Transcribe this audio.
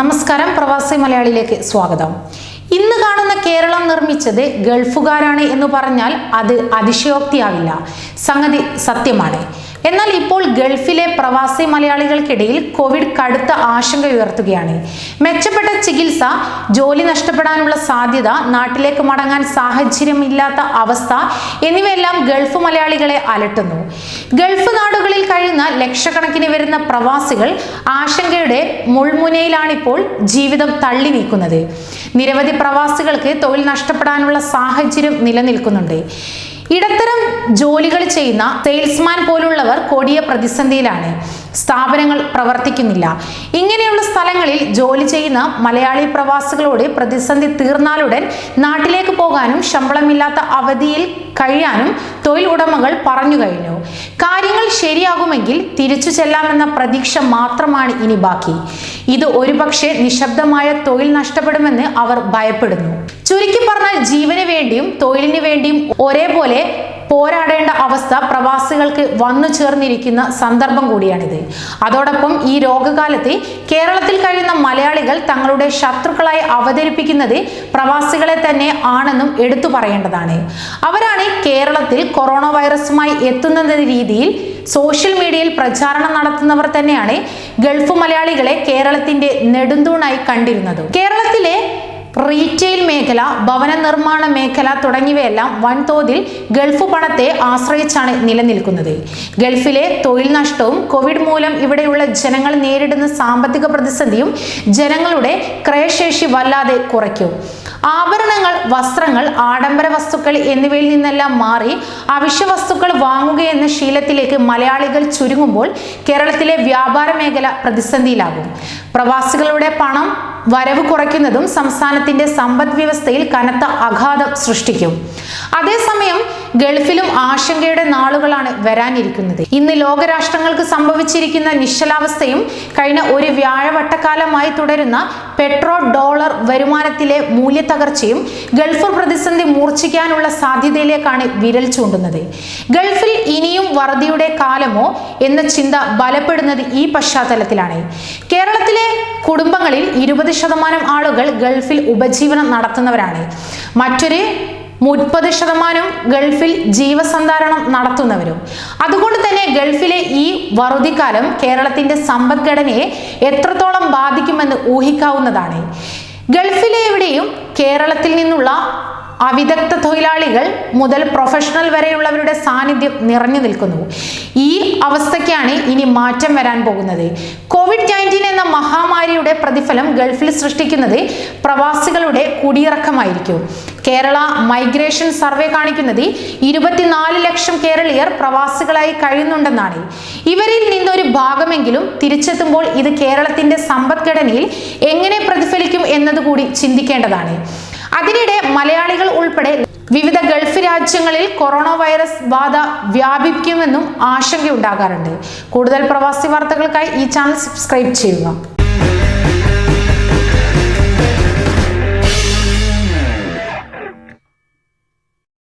നമസ്കാരം പ്രവാസി മലയാളിയിലേക്ക് സ്വാഗതം. ഇന്ന് കാണുന്ന കേരളം നിർമ്മിച്ചത് ഗൾഫുകാരാണ് എന്ന് പറഞ്ഞാൽ അത് അതിശയോക്തിയാവില്ല. സംഗതി സത്യമാണ്. എന്നാൽ ഇപ്പോൾ ഗൾഫിലെ പ്രവാസി മലയാളികൾക്കിടയിൽ കോവിഡ് കടുത്ത ആശങ്ക ഉയർത്തുകയാണ്. മെച്ചപ്പെട്ട ചികിത്സ ജോലി നഷ്ടപ്പെടാനുള്ള സാധ്യത നാട്ടിലേക്ക് മടങ്ങാൻ സാഹചര്യമില്ലാത്ത അവസ്ഥ എന്നിവയെല്ലാം ഗൾഫ് മലയാളികളെ അലട്ടുന്നു. ഗൾഫ് നാടുകളിൽ കഴിയുന്ന ലക്ഷക്കണക്കിന് വരുന്ന പ്രവാസികൾ ആശങ്കയുടെ മുൾമുനയിലാണിപ്പോൾ ജീവിതം തള്ളി നീക്കുന്നത് നിരവധി പ്രവാസികൾക്ക് തൊഴിൽ നഷ്ടപ്പെടാനുള്ള സാഹചര്യം നിലനിൽക്കുന്നുണ്ട്. ഇടത്തരം ജോലികൾ ചെയ്യുന്ന സെയിൽസ്മാൻ പോലുള്ളവർ കൊടിയ പ്രതിസന്ധിയിലാണ്. സ്ഥാപനങ്ങൾ പ്രവർത്തിക്കുന്നില്ല. ഇങ്ങനെയുള്ള സ്ഥലങ്ങളിൽ ജോലി ചെയ്യുന്ന മലയാളി പ്രവാസികളോട് പ്രതിസന്ധി തീർന്നാലുടൻ നാട്ടിലേക്ക് പോകാനും ശമ്പളമില്ലാത്ത അവധിയിൽ കഴിയാനും തൊഴിൽ ഉടമകൾ പറഞ്ഞു കഴിഞ്ഞു. കാര്യങ്ങൾ ശരിയാകുമെങ്കിൽ തിരിച്ചു ചെല്ലാമെന്ന പ്രതീക്ഷ മാത്രമാണ് ഇനി ബാക്കി. ഇത് ഒരുപക്ഷെ നിശബ്ദമായ തൊഴിൽ നഷ്ടപ്പെടുമെന്ന് അവർ ഭയപ്പെടുന്നു. ചുരുക്കി പറഞ്ഞാൽ ജീവന് വേണ്ടിയും തൊഴിലിന് വേണ്ടിയും ഒരേപോലെ പോരാടേണ്ട അവസ്ഥ പ്രവാസികൾക്ക് വന്നു ചേർന്നിരിക്കുന്ന സന്ദർഭം കൂടിയാണിത്. അതോടൊപ്പം ഈ രോഗകാലത്ത് കേരളത്തിൽ കഴിയുന്ന മലയാളികൾ തങ്ങളുടെ ശത്രുക്കളായി അവതരിപ്പിക്കുന്നത് പ്രവാസികളെ തന്നെ ആണെന്നും എടുത്തു പറയേണ്ടതാണ്. അവരാണ് കേരളത്തിൽ കൊറോണ വൈറസുമായി എത്തുന്ന രീതിയിൽ സോഷ്യൽ മീഡിയയിൽ പ്രചാരണം നടത്തുന്നവർ തന്നെയാണ് ഗൾഫ് മലയാളികളെ കേരളത്തിന്റെ നെടുന്തൂണായി കണ്ടിരുന്നത്. കേരളത്തിലെ റീറ്റെയിൽ മേഖല ഭവന നിർമ്മാണ മേഖല തുടങ്ങിയവയെല്ലാം വൻതോതിൽ ഗൾഫ് പണത്തെ ആശ്രയിച്ചാണ് നിലനിൽക്കുന്നത്. ഗൾഫിലെ തൊഴിൽ നഷ്ടവും കോവിഡ് മൂലം ഇവിടെയുള്ള ജനങ്ങൾ നേരിടുന്ന സാമ്പത്തിക പ്രതിസന്ധിയും ജനങ്ങളുടെ ക്രയശേഷി വല്ലാതെ കുറയ്ക്കും. ആഭരണങ്ങൾ വസ്ത്രങ്ങൾ ആഡംബര വസ്തുക്കൾ എന്നിവയിൽ നിന്നെല്ലാം മാറി അവശ്യ വസ്തുക്കൾ വാങ്ങുകയെന്ന ശീലത്തിലേക്ക് മലയാളികൾ ചുരുങ്ങുമ്പോൾ കേരളത്തിലെ വ്യാപാര മേഖല പ്രതിസന്ധിയിലാകും. പ്രവാസികളുടെ പണം വരവ് കുറയ്ക്കുന്നതും സംസ്ഥാനത്തിന്റെ സമ്പദ് വ്യവസ്ഥയിൽ കനത്ത അഘാതം സൃഷ്ടിക്കും. അതേസമയം ഗൾഫിലും ആശങ്കയുടെ നാളുകളാണ് വരാനിരിക്കുന്നത്. ഇന്ന് ലോകരാഷ്ട്രങ്ങൾക്ക് സംഭവിച്ചിരിക്കുന്ന നിശ്ചലാവസ്ഥയും കഴിഞ്ഞ ഒരു വ്യാഴവട്ടക്കാലമായി തുടരുന്ന പെട്രോൾ ഡോളർ വരുമാനത്തിലെ മൂല്യത്തകർച്ചയും ഗൾഫ് പ്രതിസന്ധി മൂർച്ഛിക്കാനുള്ള സാധ്യതയിലേക്കാണ് വിരൽ ചൂണ്ടുന്നത്. ഗൾഫിൽ ഇനിയും വറുതിയുടെ കാലമോ എന്ന ചിന്ത ബലപ്പെടുന്നത് ഈ പശ്ചാത്തലത്തിലാണ്. കേരളത്തിലെ കുടുംബങ്ങളിൽ ഇരുപത് ശതമാനം ആളുകൾ ഗൾഫിൽ ഉപജീവനം നടത്തുന്നവരാണ്. മറ്റൊരു മുപ്പത് ശതമാനം ഗൾഫിൽ ജീവസന്ധാരണം നടത്തുന്നവരും. അതുകൊണ്ട് തന്നെ ഗൾഫിലെ ഈ വറുതിക്കാലം കേരളത്തിന്റെ സമ്പദ്ഘടനയെ എത്രത്തോളം ബാധിക്കുമെന്ന് ഊഹിക്കാവുന്നതാണ്. ഗൾഫിലെ എവിടെയും കേരളത്തിൽ നിന്നുള്ള അവിദഗ്ധ തൊഴിലാളികൾ മുതൽ പ്രൊഫഷണൽ വരെയുള്ളവരുടെ സാന്നിധ്യം നിറഞ്ഞു നിൽക്കുന്നു. ഈ അവസ്ഥയ്ക്കാണ് ഇനി മാറ്റം വരാൻ പോകുന്നത്. കോവിഡ് നയന്റീൻ എന്ന മഹാമാരിയുടെ പ്രതിഫലം ഗൾഫിൽ സൃഷ്ടിക്കുന്നത് പ്രവാസികളുടെ കുടിയിറക്കമായിരിക്കും. കേരള മൈഗ്രേഷൻ സർവേ കാണിക്കുന്നത് ഇരുപത്തിനാല് ലക്ഷം കേരളീയർ പ്രവാസികളായി കഴിയുന്നുണ്ടെന്നാണ്. ഇവരിൽ നിന്നൊരു ഭാഗമെങ്കിലും തിരിച്ചെത്തുമ്പോൾ ഇത് കേരളത്തിന്റെ സമ്പദ്ഘടനയിൽ എങ്ങനെ പ്രതിഫലിക്കും എന്നതുകൂടി ചിന്തിക്കേണ്ടതാണ്. അതിനിടെ മലയാളികൾ ഉൾപ്പെടെ വിവിധ ഗൾഫ് രാജ്യങ്ങളിൽ കൊറോണ വൈറസ് ബാധ വ്യാപിക്കുമെന്നും ആശങ്കയുണ്ടാകാറുണ്ട്. കൂടുതൽ പ്രവാസി വാർത്തകൾക്കായി ഈ ചാനൽ സബ്സ്ക്രൈബ് ചെയ്യുക.